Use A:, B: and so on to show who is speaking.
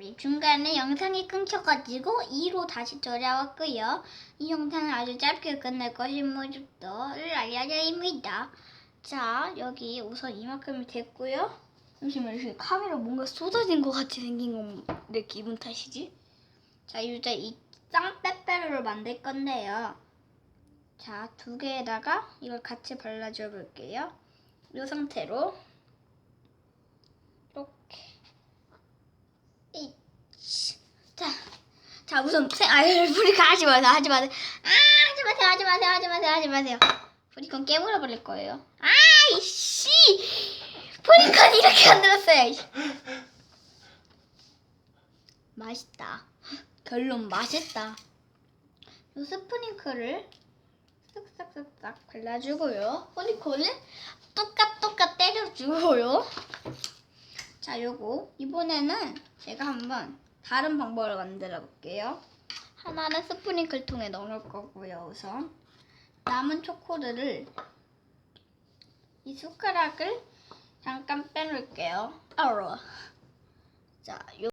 A: 우리 중간에 영상이 끊겨가지고 2로 다시 돌아왔고요. 이 영상은 아주 짧게 끝낼 것인 모습도를 알려드립니다. 자, 여기 우선 이만큼이 됐고요. 잠시만요. 지금 카메라 뭔가 쏟아진 것 같이 생긴 건 내 기분 탓이지? 자, 이제 이 쌍빼빼로를 만들 건데요. 자, 두 개에다가 이걸 같이 발라줘 볼게요. 이 상태로 이렇게 이치. 자, 자 우선 생, 아, 브리콘 하지 마세요, 하지 마세요, 아, 하지 마세요, 하지 마세요, 하지 마세요, 하지 마세요. 브리콘 깨물어 버릴 거예요. 아 이씨, 브리콘 이렇게 만들었어요. 이씨. 맛있다. 결론 맛있다. 요 스프링클을 쓱싹쓱싹 발라주고요. 브리콘을 똑같똑같 때려주고요. 자, 요거 이번에는 제가 한번 다른 방법을 만들어 볼게요. 하나는 스프링클 통에 넣을 거고요. 우선 남은 초코들을 이 숟가락을 잠깐 빼놓을게요. 아우. 자, 요